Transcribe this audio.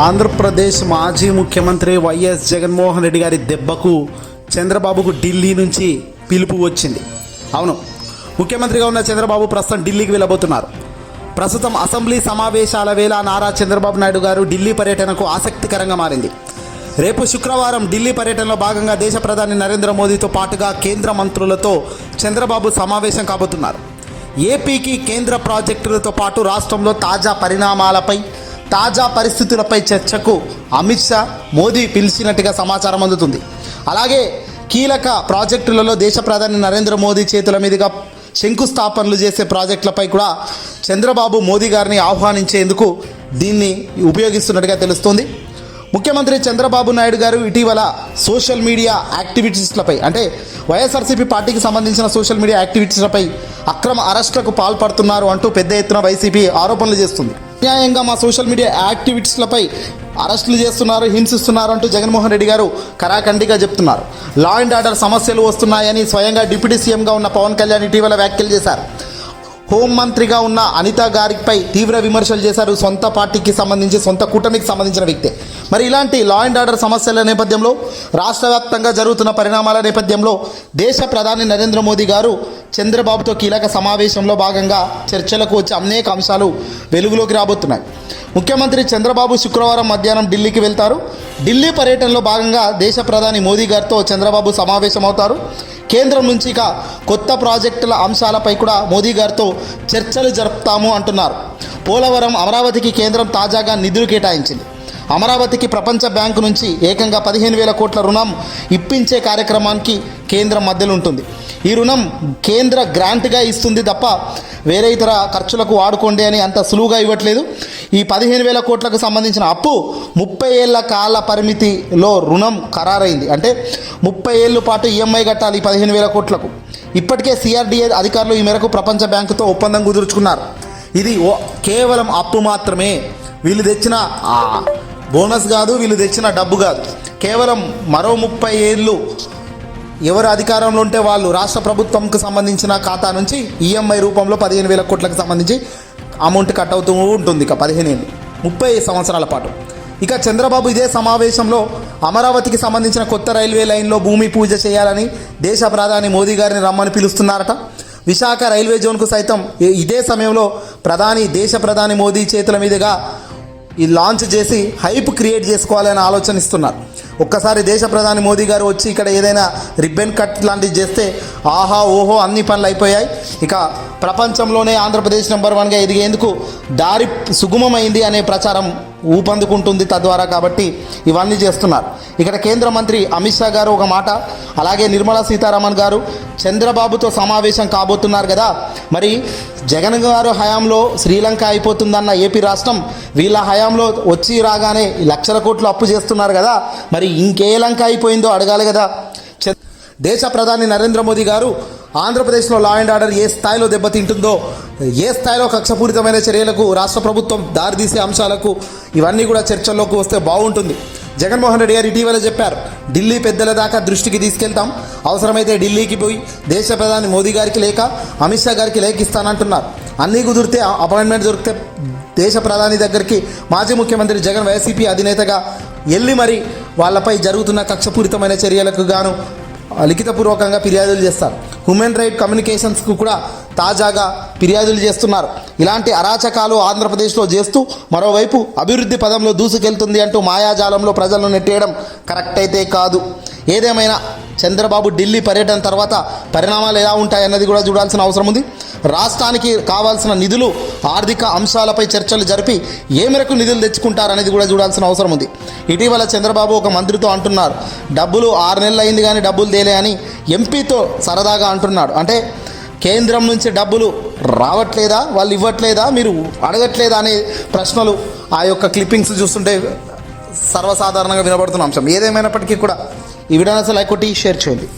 ఆంధ్రప్రదేశ్ మాజీ ముఖ్యమంత్రి వైఎస్ జగన్మోహన్ రెడ్డి గారి దెబ్బకు చంద్రబాబుకు ఢిల్లీ నుంచి పిలుపు వచ్చింది. అవును. ముఖ్యమంత్రిగా ఉన్న చంద్రబాబు ప్రస్తుతం ఢిల్లీకి వెళ్ళబోతున్నారు. ప్రస్తుతం అసెంబ్లీ సమావేశాల వేళ నారా చంద్రబాబు నాయుడు గారు ఢిల్లీ పర్యటనకు ఆసక్తికరంగా మారింది. రేపు శుక్రవారం ఢిల్లీ పర్యటనలో భాగంగా దేశ ప్రధాని నరేంద్ర మోదీతో పాటుగా కేంద్ర మంత్రులతో చంద్రబాబు సమావేశం కాబోతున్నారు. ఏపీకి కేంద్ర ప్రాజెక్టులతో పాటు రాష్ట్రంలో తాజా పరిణామాలపై తాజా పరిస్థితులపై చర్చకు అమిత్ షా మోదీ పిలిచినట్టుగా సమాచారం అందుతుంది. అలాగే కీలక ప్రాజెక్టులలో దేశ ప్రధాని నరేంద్ర మోదీ చేతుల మీదుగా శంకుస్థాపనలు చేసే ప్రాజెక్టులపై కూడా చంద్రబాబు మోదీ గారిని ఆహ్వానించేందుకు దీన్ని ఉపయోగిస్తున్నట్టుగా తెలుస్తోంది. ముఖ్యమంత్రి చంద్రబాబు నాయుడు గారు ఇటీవల సోషల్ మీడియా యాక్టివిటీస్లపై అంటే వైఎస్ఆర్సీపీ పార్టీకి సంబంధించిన సోషల్ మీడియా యాక్టివిటీస్లపై అక్రమ అరెస్టులకు పాల్పడుతున్నారు అంటూ పెద్ద ఎత్తున వైసీపీ ఆరోపణలు చేస్తుంది. అన్యాయంగా మా సోషల్ మీడియా యాక్టివిటీస్లపై అరెస్టులు చేస్తున్నారు హింసిస్తున్నారు అంటూ జగన్మోహన్ రెడ్డి గారు కరాఖండిగా చెప్తున్నారు. లా అండ్ ఆర్డర్ సమస్యలు వస్తున్నాయని స్వయంగా డిప్యూటీ సీఎంగా ఉన్న పవన్ కళ్యాణ్ ఇటీవల వ్యాఖ్యలు చేశారు. హోంమంత్రిగా ఉన్న అనిత గారిపై తీవ్ర విమర్శలు చేశారు. సొంత పార్టీకి సంబంధించి సొంత కూటమికి సంబంధించిన వ్యక్తే. మరి ఇలాంటి లా అండ్ ఆర్డర్ సమస్యల నేపథ్యంలో రాష్ట్ర వ్యాప్తంగా జరుగుతున్న పరిణామాల నేపథ్యంలో దేశ ప్రధాని నరేంద్ర మోదీ గారు చంద్రబాబుతో కీలక సమావేశంలో భాగంగా చర్చలకు వచ్చే అనేక అంశాలు వెలుగులోకి రాబోతున్నాయి. ముఖ్యమంత్రి చంద్రబాబు శుక్రవారం మధ్యాహ్నం ఢిల్లీకి వెళ్తారు. ఢిల్లీ పర్యటనలో భాగంగా దేశ ప్రధాని మోదీ గారితో చంద్రబాబు సమావేశమవుతారు. కేంద్రం నుంచి ఇక కొత్త ప్రాజెక్టుల అంశాలపై కూడా మోదీ గారితో చర్చలు జరుపుతాము అంటున్నారు. పోలవరం అమరావతికి కేంద్రం తాజాగా నిధులు కేటాయించింది. అమరావతికి ప్రపంచ బ్యాంకు నుంచి ఏకంగా పదిహేను వేల కోట్ల రుణం ఇప్పించే కార్యక్రమానికి కేంద్రం మధ్యలో ఉంటుంది ఈ రుణం కేంద్ర గ్రాంట్గా ఇస్తుంది తప్ప వేరే ఇతర ఖర్చులకు వాడుకోండి అని అంత సులువుగా ఇవ్వట్లేదు. ఈ పదిహేను వేల కోట్లకు సంబంధించిన అప్పు ముప్పై ఏళ్ళ కాల పరిమితిలో రుణం ఖరారైంది. అంటే ముప్పై ఏళ్ళ పాటు ఈఎంఐ కట్టాలి ఈ పదిహేను వేల కోట్లకు. ఇప్పటికే సిఆర్డిఏ అధికారులు ఈ మేరకు ప్రపంచ బ్యాంకుతో ఒప్పందం కుదుర్చుకున్నారు. ఇది ఓ కేవలం అప్పు మాత్రమే. వీళ్ళు తెచ్చిన బోనస్ కాదు వీళ్ళు తెచ్చిన డబ్బు కాదు. కేవలం మరో ముప్పై ఏళ్ళు ఎవరు అధికారంలో ఉంటే వాళ్ళు రాష్ట్ర ప్రభుత్వంకి సంబంధించిన ఖాతా నుంచి ఈఎంఐ రూపంలో పదిహేను వేల కోట్లకు సంబంధించి అమౌంట్ కట్ అవుతూ ఉంటుంది. ఇక పదిహేను ఏళ్ళు. ముప్పై సంవత్సరాల పాటు. ఇక చంద్రబాబు ఇదే సమావేశంలో అమరావతికి సంబంధించిన కొత్త రైల్వే లైన్లో భూమి పూజ చేయాలని దేశ ప్రధాని మోదీ గారిని రమ్మని పిలుస్తున్నారట. విశాఖ రైల్వే జోన్కు సైతం ఇదే సమయంలో ప్రధాని దేశ ప్రధాని మోదీ చేతుల మీదుగా ఈ లాంచ్ చేసి హైప్ క్రియేట్ చేసుకోవాలని ఆలోచన ఇస్తున్నారు. ఒక్కసారి దేశ ప్రధాని మోదీ గారు వచ్చి ఇక్కడ ఏదైనా రిబ్బన్ కట్ లాంటివి చేస్తే ఆహా ఓహో అన్ని పనులు అయిపోయాయి. ఇక ప్రపంచంలోనే ఆంధ్రప్రదేశ్ నెంబర్ వన్గా ఎదిగేందుకు దారి సుగమమైంది అనే ప్రచారం ఊపందుకుంటుంది తద్వారా కాబట్టి ఇవన్నీ చేస్తున్నారు. ఇక్కడ కేంద్ర మంత్రి అమిత్ షా గారు ఒక మాట అలాగే నిర్మలా సీతారామన్ గారు చంద్రబాబుతో సమావేశం కాబోతున్నారు కదా. మరి జగన్ గారు హయాంలో శ్రీలంక అయిపోతుందన్న ఏపీ రాష్ట్రం వీళ్ళ హయాంలో వచ్చి రాగానే లక్షల కోట్లు అప్పు చేస్తున్నారు కదా. మరి ఇంకే లంక అయిపోయిందో అడగాలి కదా. దేశ ప్రధాని నరేంద్ర మోదీ గారు ఆంధ్రప్రదేశ్లో లా అండ్ ఆర్డర్ ఏ స్థాయిలో దెబ్బతింటుందో ఏ స్థాయిలో కక్షపూరితమైన చర్యలకు రాష్ట్ర ప్రభుత్వం దారితీసే అంశాలకు ఇవన్నీ కూడా చర్చల్లోకి వస్తే బాగుంటుంది. జగన్మోహన్ రెడ్డి గారు ఇటీవల చెప్పారు ఢిల్లీ పెద్దల దాకా దృష్టికి తీసుకెళ్తాం అవసరమైతే ఢిల్లీకి పోయి దేశ ప్రధాని మోదీ గారికి లేక అమిత్ షా గారికి లేఖ ఇస్తానంటున్నారు అన్నీ కుదిరితే అపాయింట్మెంట్ దొరికితే దేశ ప్రధాని దగ్గరికి మాజీ ముఖ్యమంత్రి జగన్ వైసీపీ అధినేతగా వెళ్ళి మరి వాళ్ళపై జరుగుతున్న కక్షపూరితమైన చర్యలకు గాను లిఖితపూర్వకంగా ఫిర్యాదులు చేస్తారు. హ్యూమన్ రైట్ కమ్యూనికేషన్స్కు కూడా తాజాగా ఫిర్యాదులు చేస్తున్నారు. ఇలాంటి అరాచకాలు ఆంధ్రప్రదేశ్లో చేస్తూ మరోవైపు అభివృద్ధి పదంలో దూసుకెళ్తుంది అంటూ మాయాజాలంలో ప్రజలను నెట్టేయడం కరెక్ట్ అయితే కాదు. ఏదేమైనా చంద్రబాబు ఢిల్లీ పర్యటన తర్వాత పరిణామాలు ఎలా ఉంటాయన్నది కూడా చూడాల్సిన అవసరం ఉంది. రాష్ట్రానికి కావాల్సిన నిధులు ఆర్థిక అంశాలపై చర్చలు జరిపి ఏ మేరకు నిధులు తెచ్చుకుంటారనేది కూడా చూడాల్సిన అవసరం ఉంది. ఇటీవల చంద్రబాబు ఒక మంత్రితో అంటున్నారు. డబ్బులు ఆరు నెలలు అయింది కానీ డబ్బులు తేలే అని ఎంపీతో సరదాగా అంటున్నాడు. అంటే కేంద్రం నుంచి డబ్బులు రావట్లేదా? వాళ్ళు ఇవ్వట్లేదా? మీరు అడగట్లేదా అనే ప్రశ్నలు ఆ యొక్క క్లిప్పింగ్స్ చూస్తుంటే సర్వసాధారణంగా వినబడుతున్న అంశం. ఏదేమైనప్పటికీ కూడా ఈ వీడియోని అసలు లైక్ కొట్టి షేర్ చేయండి.